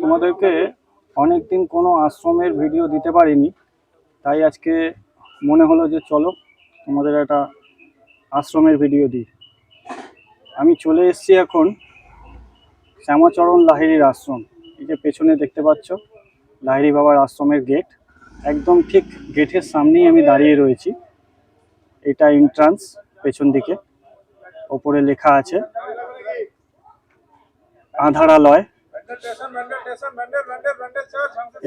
তোমাদেরকে অনেকদিন কোনো আশ্রমের ভিডিও দিতে পারিনি, তাই আজকে মনে হলো যে চলো তোমাদের একটা আশ্রমের ভিডিও দিই। আমি চলে এসেছি এখন শ্যামাচরণ লাহিড়ির আশ্রম। এই যে পেছনে দেখতে পাচ্ছ, লাহিড়ি বাবার আশ্রমের গেট একদম ঠিক গেটের সামনেই আমি দাঁড়িয়ে রয়েছি। এটা এন্ট্রান্স পেছন দিকে। ওপরে লেখা আছে, আধারালয়।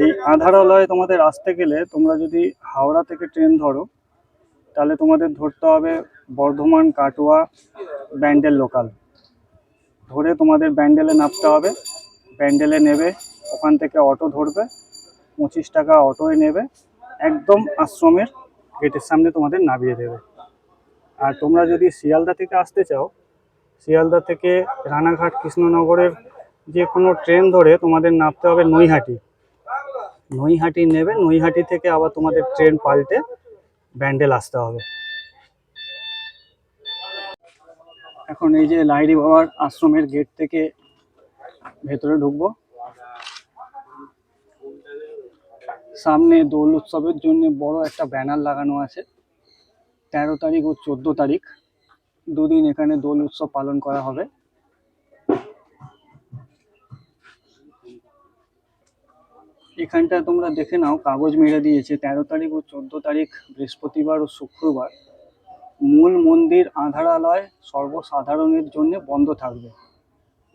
এই আধারালয়ে তোমাদের আসতে গেলে তোমরা যদি হাওড়া থেকে ট্রেন ধরো, তাহলে তোমাদের ধরতে হবে বর্ধমান, কাটোয়া, ব্যান্ডেল লোকাল ধরে তোমাদের ব্যান্ডেলে নামতে হবে, ব্যান্ডেলে নেবে, ওখান থেকে অটো ধরবে, পঁচিশ টাকা অটোয় নেবে, একদম আশ্রমের গেটের সামনে তোমাদের নামিয়ে দেবে। আর তোমরা যদি শিয়ালদা থেকে আসতে চাও, শিয়ালদা থেকে রানাঘাট কৃষ্ণনগরের যে কোনো ট্রেন ধরে তোমাদের নামতে হবে নৈহাটি। নৈহাটি নেবে, নৈহাটি থেকে আবার তোমাদের ট্রেন পাল্টে ব্যান্ডেল আসতে হবে। এখন এই যে লাইরি বাবার আশ্রমের গেট থেকে ভেতরে ঢুকবো। সামনে দোল উৎসবের জন্য বড় একটা ব্যানার লাগানো আছে। তেরো তারিখ ও চোদ্দ তারিখ। দুদিন এখানে দোল উৎসব পালন করা হবে। এখানটা তোমরা দেখে নাও, কাগজ মেরে দিয়েছে। তেরো তারিখ ও চোদ্দ তারিখ, বৃহস্পতিবার ও শুক্রবার। মূল মন্দির আধারালয় সর্বসাধারণের জন্য বন্ধ থাকবে।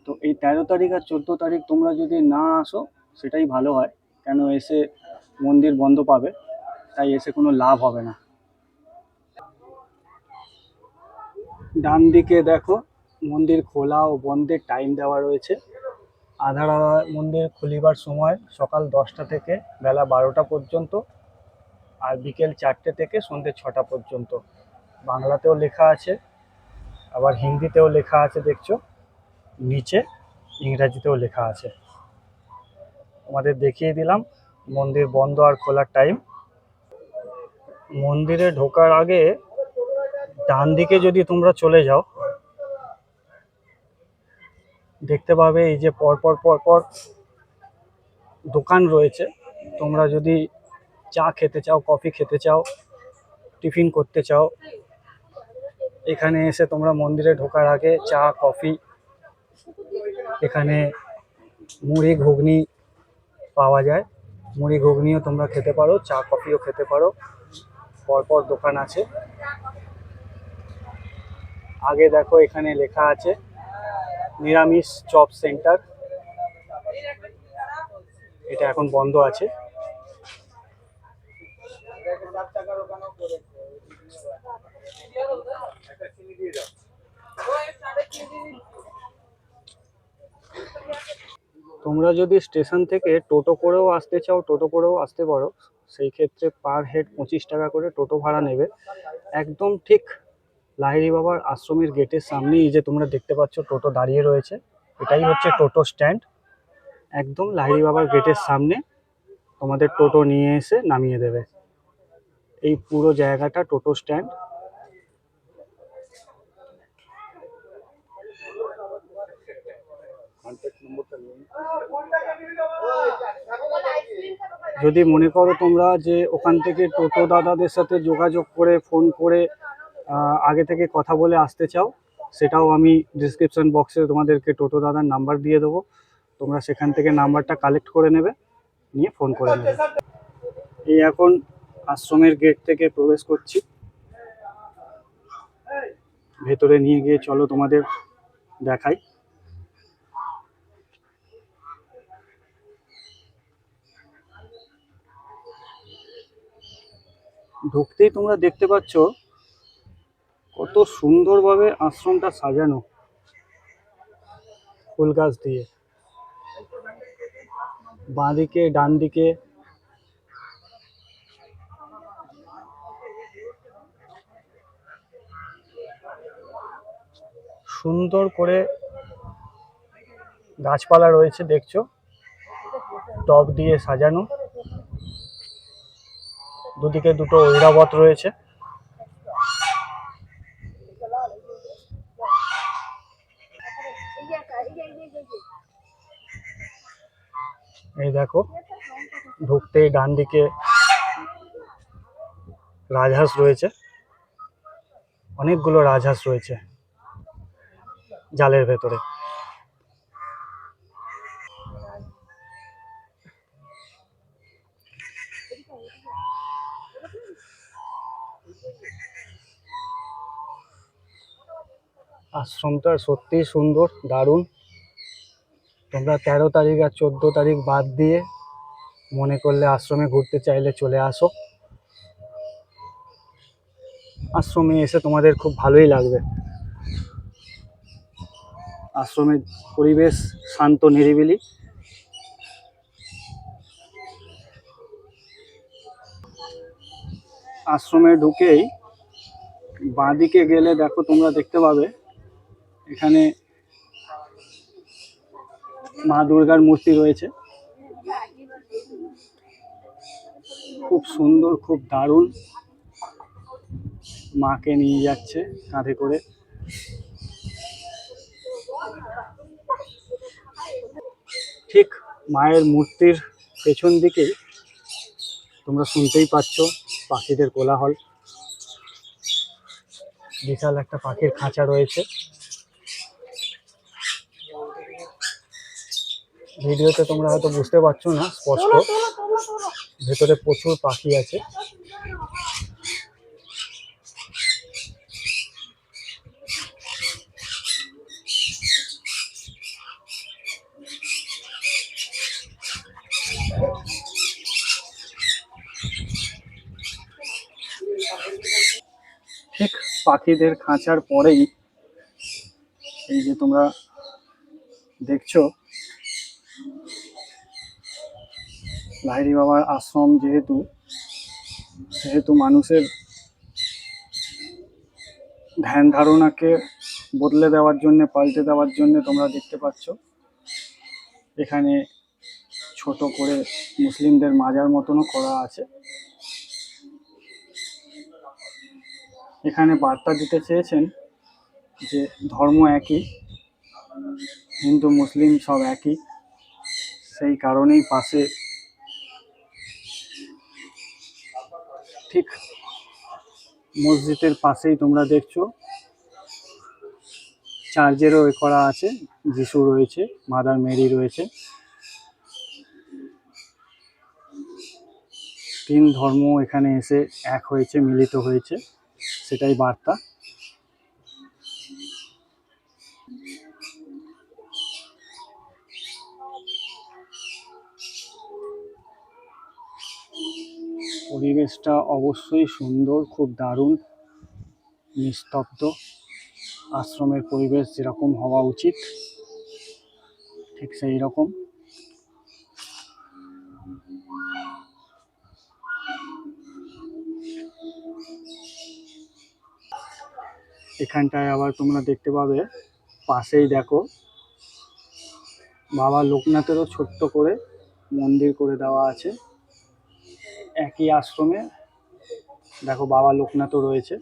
তো এই তেরো তারিখ আর চোদ্দ তারিখ তোমরা যদি না আসো, সেটাই ভালো হয়। কেন এসে মন্দির বন্ধ পাবে, তাই এসে কোনো লাভ হবে না। ডান দিকে দেখো, মন্দির খোলা ও বন্ধের টাইম দেওয়া রয়েছে। আধারা মন্দির খুলিবার সময় সকাল দশটা থেকে বেলা বারোটা পর্যন্ত আর বিকেল চারটে থেকে সন্ধ্যে ছটা পর্যন্ত। বাংলাতেও লেখা আছে, আবার হিন্দিতেও লেখা আছে দেখছ। নিচে ইংরাজিতেও লেখা আছে। আমাদের দেখিয়ে দিলাম, মন্দির বন্ধ আর খোলার টাইম মন্দিরে ঢোকার আগে ডান দিকে যদি তোমরা চলে যাও দেখতে পাবে এই যে পরপর পরপর দোকান রয়েছে। তোমরা যদি চা খেতে চাও, কফি খেতে চাও, টিফিন করতে চাও, এখানে এসে তোমরা মন্দিরে ঢোকার আগে চা, কফি, এখানে মুড়ি, ঘুগনি পাওয়া যায়। মুড়ি, ঘুগনিও তোমরা খেতে পারো, চা, কফিও খেতে পারো। পরপর দোকান আছে। আগে দেখো এখানে লেখা আছে নিরামিষ চপ সেন্টার। এটা এখন বন্ধ আছে। তোমরা যদি স্টেশন থেকে টোটো করেও আসতে চাও, টোটো করেও আসতে পারো। সেই ক্ষেত্রে পার হেড পঁচিশ টাকা করে টোটো ভাড়া নেবে। একদম ঠিক লাহিড়ি বাবার আশ্রমের গেটের সামনেই এই যে তোমরা দেখতে পাচ্ছ, টোটো দাঁড়িয়ে রয়েছে। এটাই হচ্ছে টোটো স্ট্যান্ড। একদম লাহিড়ি বাবার গেটের সামনে তোমাদের টোটো নিয়ে এসে নামিয়ে দেবে। এই পুরো জায়গাটা টোটো স্ট্যান্ড। যদি মনে করো তোমরা যে ওখান থেকে টোটো দাদাদের সাথে যোগাযোগ করে, ফোন করে আগে থেকে কথা বলে আসতে চাও, সেটাও আমি ডিসক্রিপশন বক্সে তোমাদেরকে টোটো দাদার নাম্বার দিয়ে দেবো। তোমরা সেখান থেকে নাম্বারটা কালেক্ট করে নেবে, নিয়ে ফোন করে নেবে। এই এখন আশ্রমের গেট থেকে প্রবেশ করছি। ভেতরে নিয়ে গিয়ে চলো তোমাদের দেখাই। ঢুকতেই তোমরা দেখতে পাচ্ছ কত সুন্দরভাবে আশ্রমটা সাজানো। ফুল গাছ দিয়ে। বাঁদিকে ডান দিকে সুন্দর করে গাছপালা রয়েছে, দেখছ? টব দিয়ে সাজানো। দুদিকে দুটো ঐরাবত রয়েছে। এই দেখো ঢুকতেই ডান দিকে রাজহাঁস রয়েছে। অনেকগুলো রাজহাঁস রয়েছে জালের ভেতরে। আশ্রমটা সত্যিই সুন্দর, দারুণ। তোমরা তেরো তারিখ আর চোদ্দ তারিখ বাদ দিয়ে মনে করলে আশ্রমে ঘুরতে চাইলে চলে আসো। আশ্রমে এসে তোমাদের খুব ভালোই লাগবে। আশ্রমের পরিবেশ শান্ত, নিরিবিলি। আশ্রমে ঢুকেই বাঁদিকে গেলে দেখো তোমরা দেখতে পাবে, এখানে মা দুর্গার মূর্তি রয়েছে। খুব সুন্দর, খুব দারুণ। মাকে নিয়ে যাচ্ছে কাঁধে করে। ঠিক মায়ের মূর্তির পেছন দিকে তোমরা শুনতেই পাচ্ছ পাখিদের কোলাহল। বিশাল একটা পাখির খাঁচা রয়েছে। ভিডিওতে তোমরা হয়তো বুঝতে পারছ না স্পষ্ট। ভেতরে প্রচুর পাখি আছে। ঠিক পাখিদের খাঁচার পরেই এই যে তোমরা দেখছ লাহিড়ি বাবার আশ্রম যেহেতু, সেহেতু মানুষের ধ্যান ধারণাকে বদলে দেওয়ার জন্য, পাল্টে দেওয়ার জন্য তোমরা দেখতে পাচ্ছ। এখানে ছোট করে মুসলিমদের মাজার মতনও করা আছে। এখানে বার্তা দিতে চেয়েছেন যে ধর্ম একই, হিন্দু, মুসলিম সব একই। সেই কারণেই পাশে ঠিক। মসজিদের পাশেই তোমরা দেখছ। চার্জেরও এ করা আছে, যিশু রয়েছে, মাদার মেরি রয়েছে। তিন ধর্ম এখানে এসে এক হয়েছে, মিলিত হয়েছে, সেটাই বার্তা। পরিবেশটা অবশ্যই সুন্দর, খুব দারুণ, নিস্তব্ধ। আশ্রমের পরিবেশ যেরকম হওয়া উচিত, ঠিক সেই রকম। এখানটায় আবার তোমরা দেখতে পাবে, পাশেই দেখো, বাবা লোকনাথেরও ছোট্ট করে মন্দির করে দেওয়া আছে। একই আশ্রমে। দেখো বাবা লোকনাথও রয়েছে।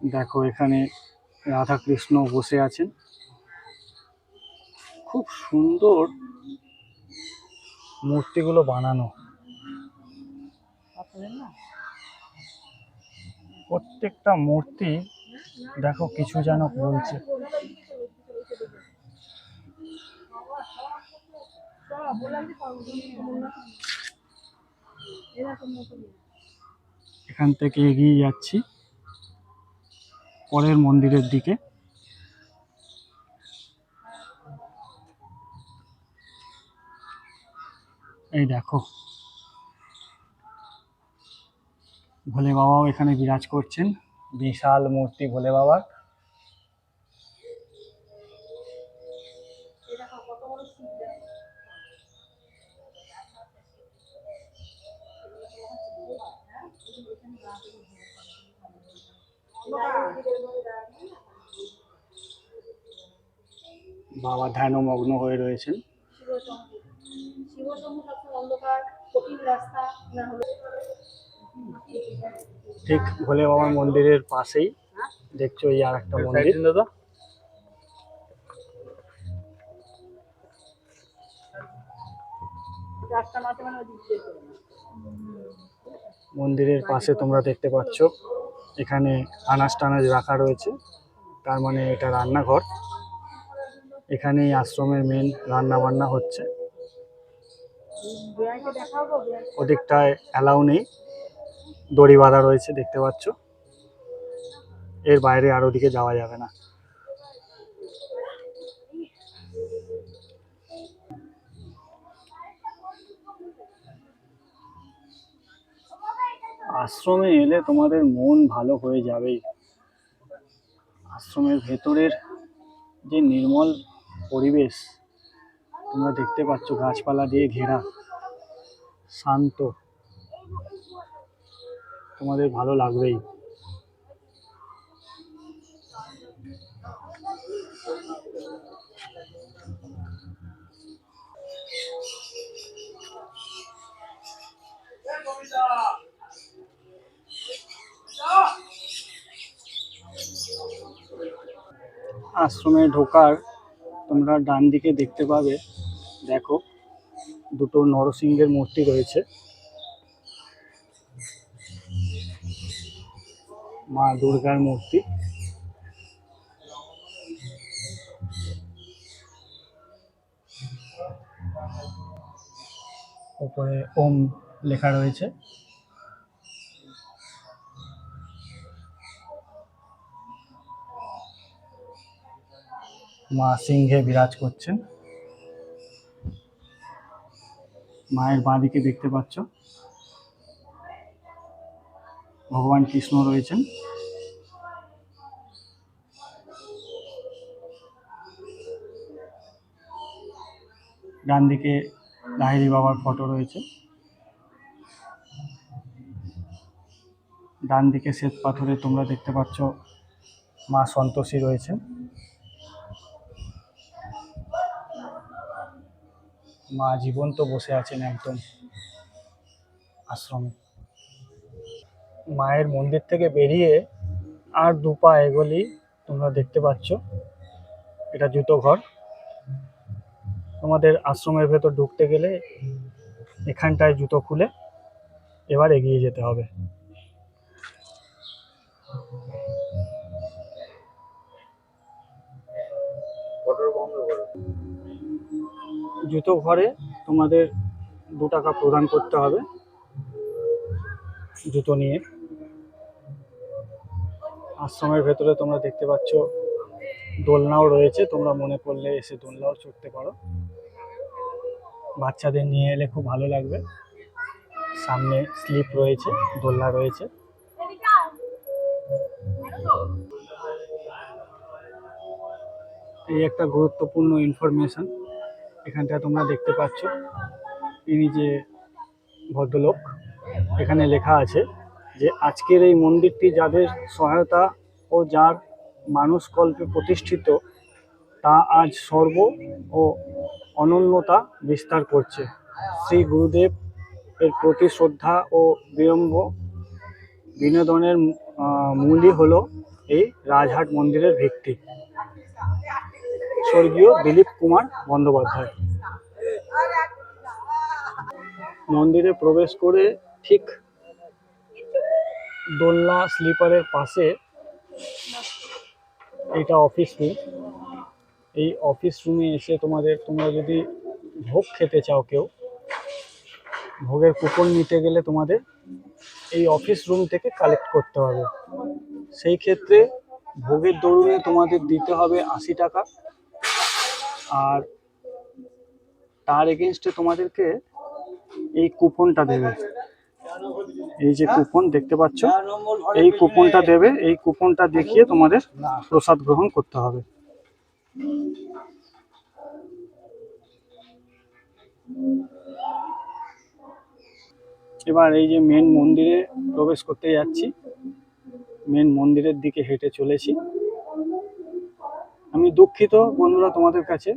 দেখো এখানে রাধা কৃষ্ণ বসে আছেন। খুব সুন্দর মূর্তিগুলো বানানো। প্রত্যেকটা মূর্তি দেখো কিছু যেন বলছে। এখান থেকে এগিয়ে যাচ্ছি পরের মন্দিরের দিকে। এই দেখো ভোলে বাবাও এখানে বিরাজ করছেন। বিশাল মূর্তি ভোলে বাবার। বাবা ধ্যানমগ্ন হয়ে রয়েছেন। অন্ধকার, কঠিন রাস্তা, না হলে ঠিক ভোলে বাবার মন্দিরের পাশেই দেখছ এই আর একটা মন্দির। দাদা। মন্দিরের পাশে তোমরা দেখতে পাচ্ছ এখানে আনাজ টানাজ রাখা রয়েছে তার মানে এটা রান্নাঘর। এখানে আশ্রমের মেন রান্না বান্না হচ্ছে। ওদিকটায় অ্যালাউ নেই। দড়ি বাঁধা রয়েছে, দেখতে পাচ্ছ। এর বাইরে আর ওদিকে যাওয়া যাবে না। আশ্রমে এলে তোমাদের মন ভালো হয়ে যাবেই আশ্রমের ভেতরের যে নির্মল পরিবেশ, তোমরা দেখতে পাচ্ছ গাছপালা দিয়ে ঘেরা, শান্ত। তোমাদের ভালো লাগবেই। আশ্রমে ঢোকার তোমরা ডান দিকে দেখতে পাবে, দেখো, দুটো নরসিংহের মূর্তি রয়েছে। মা দুর্গার মূর্তি। উপরে ওম লেখা রয়েছে। মা সিংহে বিরাজ করছেন। মায়ের বাঁদিকে দেখতে পাচ্ছ। ভগবান কৃষ্ণ রয়েছেন। ডান দিকে লাহিড়ি বাবার ফটো রয়েছে। ডান দিকে শ্বেত পাথরে তোমরা দেখতে পাচ্ছ মা সন্তোষী রয়েছেন। মা জীবন্ত বসে আছেন একদম আশ্রমে। মায়ের মন্দির থেকে বেরিয়ে আর দু পা এগোলেই তোমরা দেখতে পাচ্ছ। এটা জুতো ঘর। তোমাদের আশ্রমের ভেতর ঢুকতে গেলে এখানটায় জুতো খুলে এবার এগিয়ে যেতে হবে। জুতো ঘরে তোমাদের দু টাকা প্রদান করতে হবে। জুতো নিয়ে। আশ্রমের ভেতরে তোমরা দেখতে পাচ্ছ, দোলনাও রয়েছে। তোমরা মনে করলে এসে দোলনাও চড়তে পারো। বাচ্চাদের নিয়ে এলে খুব ভালো লাগবে। সামনে স্লিপ রয়েছে, দোলনা রয়েছে। এই একটা গুরুত্বপূর্ণ ইনফরমেশন এখানটায় তোমরা দেখতে পাচ্ছ। ইনি যে ভদ্রলোক, এখানে লেখা আছে যে আজকের এই মন্দিরটি যাদের সহায়তা ও যার মানুষকল্পে প্রতিষ্ঠিত, তা আজ সর্ব ও অনন্যতা বিস্তার করছে। শ্রী গুরুদেব এর প্রতি শ্রদ্ধা ও বিলম্ব বিনোদনের মূলই হল এই রাজহাট মন্দিরের ভিত্তি। স্বর্গীয় দিলীপ কুমার বন্দ্যোপাধ্যায়। মন্দিরে প্রবেশ করে ঠিক দোলনা স্লিপারের পাশে এটা অফিস রুম এই অফিস রুমে এসে তোমাদের, তোমরা যদি ভোগ খেতে চাও কেউ, ভোগের কুপন নিতে গেলে তোমাদের এই অফিস রুম থেকে কালেক্ট করতে হবে। সেই ক্ষেত্রে ভোগের দরুনে তোমাদের দিতে হবে আশি টাকা। আর তার এগেনস্টে তোমাদেরকে এই কুপনটা দেবে। এই যে কুপন দেখতে পাচ্ছ এই কুপনটা দেবে এই কুপনটা দেখিয়ে তোমাদের প্রসাদ গ্রহণ করতে হবে। এবার এই যে মেন মন্দিরে প্রবেশ করতে যাচ্ছি মেন মন্দিরের দিকে হেঁটে চলেছি। আমি দুঃখিত বন্ধুরা তোমাদের কাছে।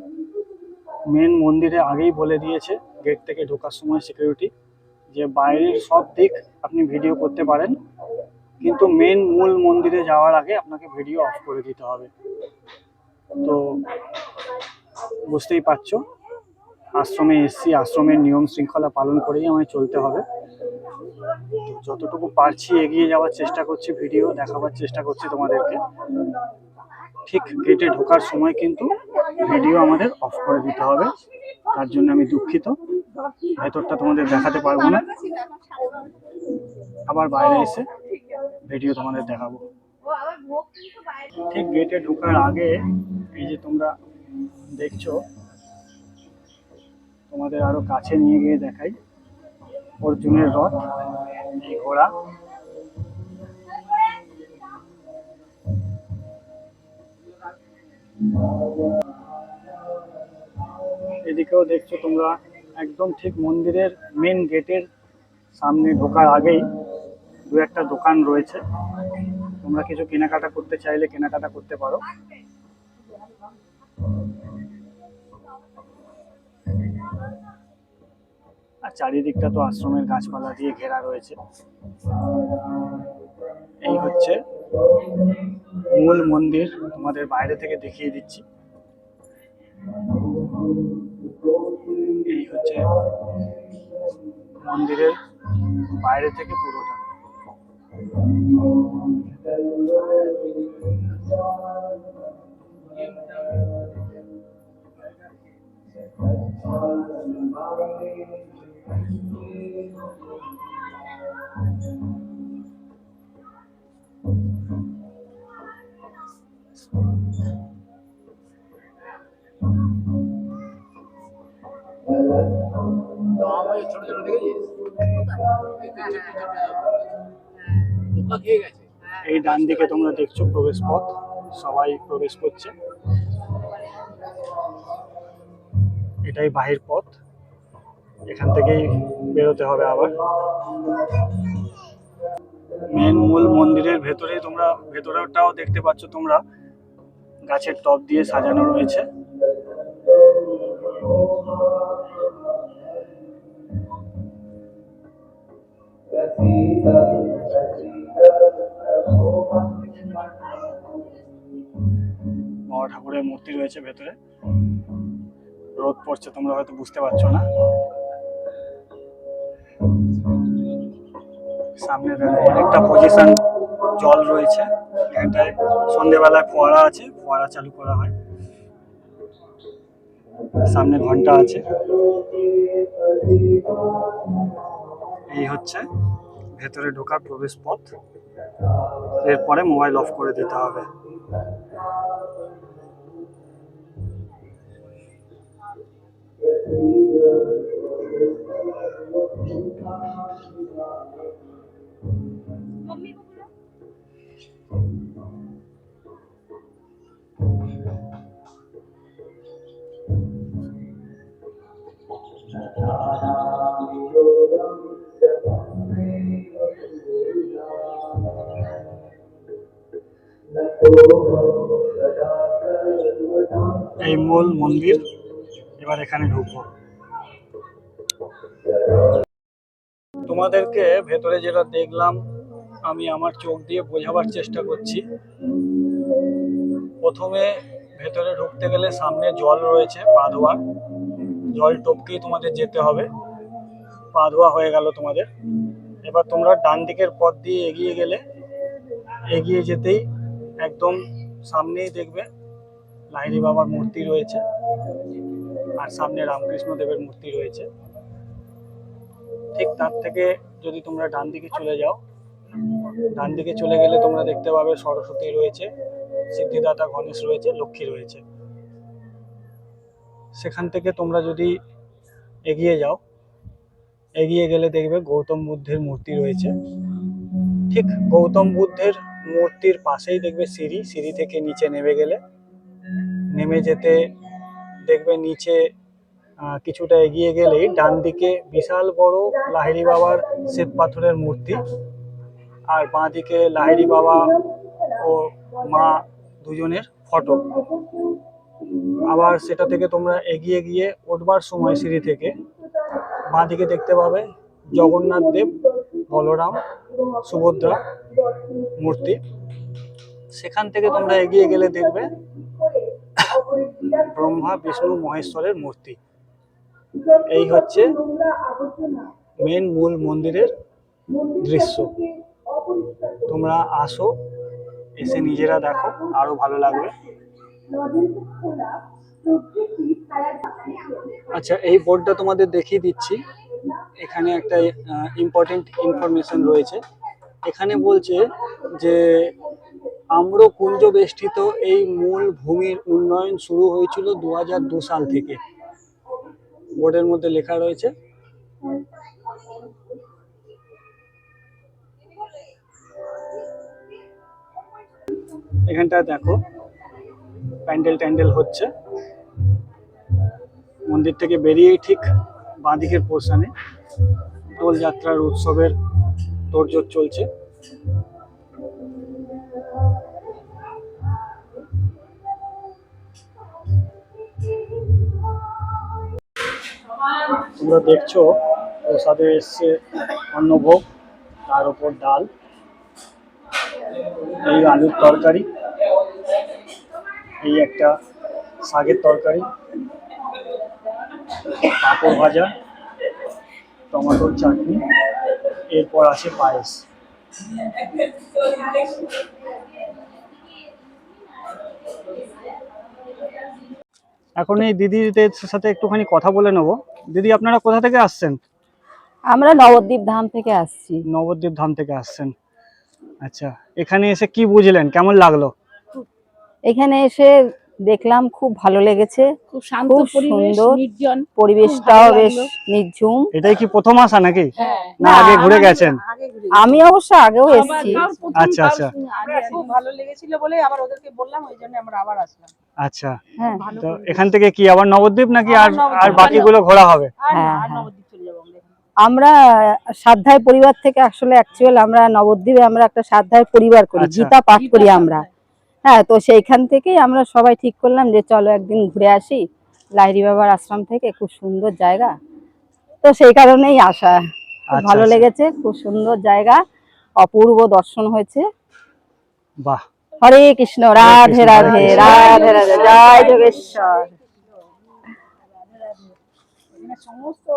মেন মন্দিরে আগেই বলে দিয়েছে গেট থেকে ঢোকার সময় সিকিউরিটি যে বাইরের সব দিক আপনি ভিডিও করতে পারেন। কিন্তু মেন মূল মন্দিরে যাওয়ার আগে আপনাকে ভিডিও অফ করে দিতে হবে। তো বুঝতেই পারছ, আশ্রমে এসছি, আশ্রমের নিয়ম শৃঙ্খলা পালন করেই আমায় চলতে হবে। যতটুকু পারছি এগিয়ে যাওয়ার চেষ্টা করছি ভিডিও দেখাবার চেষ্টা করছি তোমাদেরকে। ঠিক গেটে ঢোকার সময় কিন্তু ভিডিও আমাদের অফ করে দিতে হবে। তার জন্য আমি দুঃখিত। ভেতরটা তোমাদের দেখাতে পারব না। আবার বাইরে এসে ভিডিও তোমাদের দেখাবো। ঠিক গেটে ঢোকার আগে এই যে তোমরা দেখছ তোমাদের আরও কাছে নিয়ে গিয়ে দেখাই। অর্জুনের রথ এই ঘোড়া। এদিকেও দেখছ তোমরা একদম ঠিক মন্দিরের মেন গেটের সামনে ঢোকার আগেই দু একটা দোকান রয়েছে। তোমরা কিছু কেনাকাটা করতে চাইলে কেনাকাটা করতে পারো। আর চারিদিকটা তো আশ্রমের গাছপালা দিয়ে ঘেরা রয়েছে। এই হচ্ছে মূল মন্দির। তোমাদের বাইরে থেকে দেখিয়ে দিচ্ছি। এই হচ্ছে মন্দিরের বাইরে থেকে পুরোটা। এই ডান দিকে তোমরা দেখছ প্রবেশ পথ। সবাই প্রবেশ করছে। এটাই বাহির পথ। এখান থেকেই বেরোতে হবে আবার। মেন মূল মন্দিরের ভেতরে তোমরা ভেতরেটাও দেখতে পাচ্ছ তোমরা। গাছের টব দিয়ে সাজানো রয়েছে। বাবা ঠাকুরের মূর্তি রয়েছে ভেতরে। রোদ পড়ছে, তোমরা হয়তো বুঝতে পারছ না। সামনে অনেকটা পজিশন জল রয়েছে। এখানটায় সন্ধেবেলায় ফোয়ারা আছে, ফোয়ারা চালু করা হয়। সামনে ঘণ্টা আছে। এই হচ্ছে ভেতরে ঢোকার প্রবেশ পথ এরপরে মোবাইল অফ করে দিতে হবে। এই মূল মন্দির, এবার এখানে ঢুকবো। তোমাদেরকে ভেতরে যেটা দেখলাম, আমি আমার চোখ দিয়ে বোঝাবার চেষ্টা করছি। প্রথমে ভেতরে ঢুকতে গেলে সামনে জল রয়েছে, পা ধোয়ার জল টপকেই তোমাদের যেতে হবে। পা ধোয়া হয়ে গেল তোমাদের। এবার তোমরা ডান দিকের পথ দিয়ে এগিয়ে গেলে, এগিয়ে যেতেই একদম সামনেই দেখবে, লাহিড়ি বাবার মূর্তি রয়েছে আর সামনে রামকৃষ্ণ দেবের মূর্তি রয়েছে। ঠিক তার থেকে যদি তোমরা ডান দিকে চলে যাও, ডান দিকে চলে গেলে তোমরা দেখতে পাবে সরস্বতী রয়েছে, সিদ্ধিদাতা গণেশ রয়েছে, লক্ষ্মী রয়েছে। সেখান থেকে তোমরা যদি এগিয়ে যাও, এগিয়ে গেলে দেখবে গৌতম বুদ্ধের মূর্তি রয়েছে। ঠিক গৌতম বুদ্ধের মূর্তির পাশেই দেখবে সিঁড়ি সিঁড়ি থেকে নিচে নেমে গেলে। নেমে যেতে দেখবে নিচে কিছুটা এগিয়ে গেলেই ডান দিকে বিশাল বড় লাহিড়ি বাবার শ্বেত পাথরের মূর্তি আর বাঁ দিকে লাহিড়ি বাবা ও মা দুজনের ফটো। আবার সেটা থেকে তোমরা এগিয়ে গিয়ে উঠবার সময় সিঁড়ি থেকে। বাঁ দিকে দেখতে পাবে জগন্নাথ দেব, বলরাম সুভদ্রা মূর্তি। সেখান থেকে তোমরা এগিয়ে গেলে দেখবে ব্রহ্মা, বিষ্ণু, মহেশ্বরের মূর্তি। এই হচ্ছে মেন মূল মন্দিরের দৃশ্য। তোমরা আসো, এসে নিজেরা দেখো, আরও ভালো লাগবে। আচ্ছা এই বোর্ডটা তোমাদের দেখিয়ে দিচ্ছি। এখানে একটা ইম্পর্টেন্ট ইনফরমেশন রয়েছে। এখানে বলছে যে আম্রকুঞ্জ বেষ্টিত এই মূল ভূমির উন্নয়ন শুরু হয়েছিল দু দু সাল থেকে। বোর্ডের মধ্যে লেখা রয়েছে। এখানটা দেখো প্যান্ডেল ট্যান্ডেল হচ্ছে। মন্দির থেকে বেরিয়েই ঠিক বাঁদিকের পোর্শনে দোলযাত্রার উৎসবের তোড়জোড় চলছে। তোমরা দেখছ, প্রসাদে এসছে অন্নভোগ, তার উপর ডাল, এই আলুর তরকারি, এই একটা শাকের তরকারি। পাঁপড় ভাজা টমেটোর চাটনি এরপর আছে পায়েস। এখন এই দিদিদের সাথে একটুখানি কথা বলে নেব। দিদি আপনারা কোথা থেকে আসছেন? আমরা নবদ্বীপ ধাম থেকে আসছি। নবদ্বীপ ধাম থেকে আসছেন। আচ্ছা এখানে এসে কি বুঝলেন? কেমন লাগল? এখানে এসে দেখলাম খুব ভালো লেগেছে খুব শান্ত পরিবেশ সুন্দর। নির্জন পরিবেশটাও বেশ। নির্ঝুম। এটাই কি প্রথম আসা নাকি? হ্যাঁ। না আগে ঘুরে গেছেন? আমি অবশ্য আগেও এসেছি। আচ্ছা, আচ্ছা। খুব ভালো লেগেছিল বলে আবার ওদেরকে বললাম ওই জন্য আমরা আবার আসলাম। আচ্ছা। হ্যাঁ। তো এখান থেকে কি আবার নবদ্বীপ নাকি আর আর বাকিগুলো ঘোরা হবে? হ্যাঁ, হ্যাঁ। নবদ্বীপ চলে যাব আমরা সাধ্যায় পরিবার থেকে আসলে অ্যাকচুয়াল আমরা নবদ্বীপে আমরা একটা সাধ্যায় পরিবার করি আচ্ছা। গীতা পাঠ করি আমরা। হ্যাঁ তো সেইখান থেকেই আমরা সবাই ঠিক করলাম যে চলো একদিন ঘুরে আসি লাহিড়ি বাবার আশ্রম থেকে খুব সুন্দর জায়গা। তো সেই কারণেই আসা। আচ্ছা, ভালো আচ্ছা। লেগেছে খুব সুন্দর জায়গা অপূর্ব দর্শন হয়েছে। বাহ। হরে কৃষ্ণ রাধে রাধে রাধে রাধে জয় যোগেশ্বর। সমস্ত